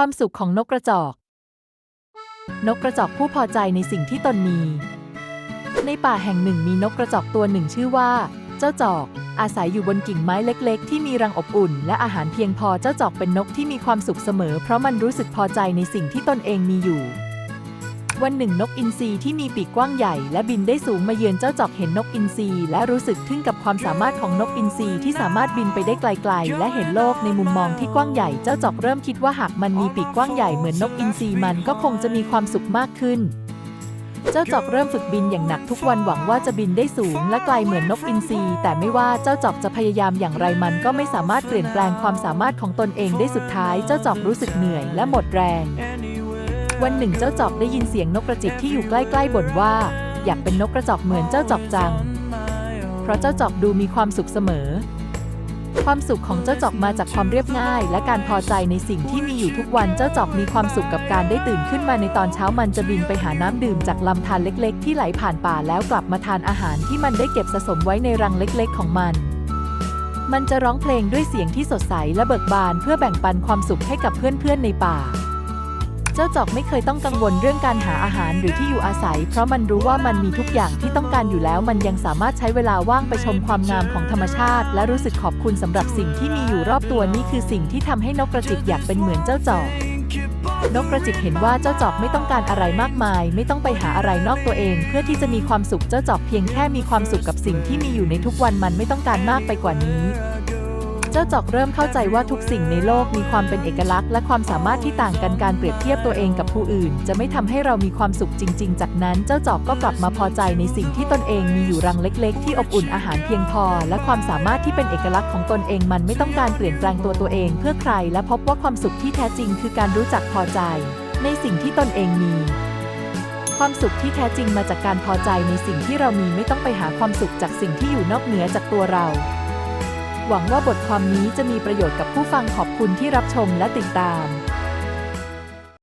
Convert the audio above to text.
ความสุขของนกกระจอก นกกระจอกผู้พอใจในสิ่งที่ตนมี ในป่าแห่งหนึ่งมีนกกระจอกตัวหนึ่งชื่อว่า เจ้าจอก อาศัยอยู่บนกิ่งไม้เล็ก ๆ ที่มีรังอบอุ่น และอาหารเพียงพอเจ้าจอกเป็นนกที่มีความสุขเสมอ เพราะมันรู้สึกพอใจในสิ่งที่ตนเองมีอยู่ วันหนึ่งนกอินทรีที่มีปีกกว้างใหญ่และบินได้สูงมาเยือนเจ้าจอกเห็นนกอินทรีและรู้สึกทึ่งกับความสามารถของนกอินทรีที่สามารถบินไปได้ไกลๆ และเห็นโลกในมุมมองที่กว้างใหญ่เจ้าจอกเริ่มคิดว่าหากมันมีปีกกว้างใหญ่เหมือนนกอินทรีมันก็คงจะมีความสุขมากขึ้นเจ้าจอกเริ่มฝึกบินอย่างหนักทุกวันหวังว่าจะบินได้สูงและไกลเหมือนนกอินทรีแต่ไม่ว่าเจ้าจอกจะพยายามอย่างไรมันก็ไม่สามารถเปลี่ยนแปลงความสามารถของตนเองได้สุดท้าย เจ้าจอกรู้สึกเหนื่อยและหมดแรง วันหนึ่งเจ้าจอกได้ยินเสียงนกกระจิบที่อยู่ใกล้ๆบ่นว่า อยากเป็นนกกระจอกเหมือนเจ้าจอกจัง เพราะเจ้าจอกดูมีความสุขเสมอ ความสุขของเจ้าจอกมาจากความเรียบง่าย และการพอใจในสิ่งที่มีอยู่ทุกวันเจ้าจอกมีความสุขกับการได้ตื่นขึ้นมาในตอนเช้ามันจะบินไปหาน้ำดื่มจากลำธารเล็ก ๆ ที่ไหลผ่านป่าแล้วกลับมาทานอาหารที่มันได้เก็บสะสมไว้ในรังเล็ก ๆ ของมันมันจะร้องเพลงด้วยเสียงที่สดใสและเบิกบานเพื่อแบ่งปันความสุขให้กับเพื่อนๆในป่า เจ้าจอกไม่เคยต้องกังวลเรื่องการหาอาหารหรือที่อยู่อาศัย เพราะมันรู้ว่ามันมีทุกอย่างที่ต้องการอยู่แล้ว มันยังสามารถใช้เวลาว่างไปชมความงามของธรรมชาติ และรู้สึกขอบคุณสำหรับสิ่งที่มีอยู่รอบตัวนี่คือสิ่งที่ทำให้นกกระจิบอยากเป็นเหมือนเจ้าจอกนกกระจิบเห็นว่าเจ้าจอกไม่ต้องการอะไรมากมาย ไม่ต้องไปหาอะไรนอกตัวเอง เพื่อที่จะมีความสุขเจ้าจอกเพียงแค่มีความสุขกับสิ่งที่มีอยู่ในทุกวันมันไม่ต้องการมากไปกว่านี้ จ้าจอกเริ่มเข้าใจว่าทุกสิ่งในโลกมีความเป็นเอกลักษณ์และความสามารถที่ต่างกันการเปรียบเทียบตัวเองกับผู้อื่น จะไม่ทำให้เรามีความสุขจริง ๆ จากนั้นเจ้าจอกก็กลับมาพอใจในสิ่งที่ตนเองมีอยู่รังเล็ก ๆ ที่อบอุ่นอาหารเพียงพอ และความสามารถที่เป็นเอกลักษณ์ของตนเองมันไม่ต้องการเปลี่ยนแปลงตัวตัวเองเพื่อใคร และพบว่าความสุขที่แท้จริง คือการรู้จักพอใจ ในสิ่งที่ตนเองมีความสุขที่แท้จริงมาจากการพอใจในสิ่งที่เรามีไม่ต้องไปหาความสุขจากสิ่งที่อยู่นอกเหนือจากตัวเรา หวังว่าบทความนี้จะมีประโยชน์กับผู้ฟังขอบคุณที่รับชมและติดตาม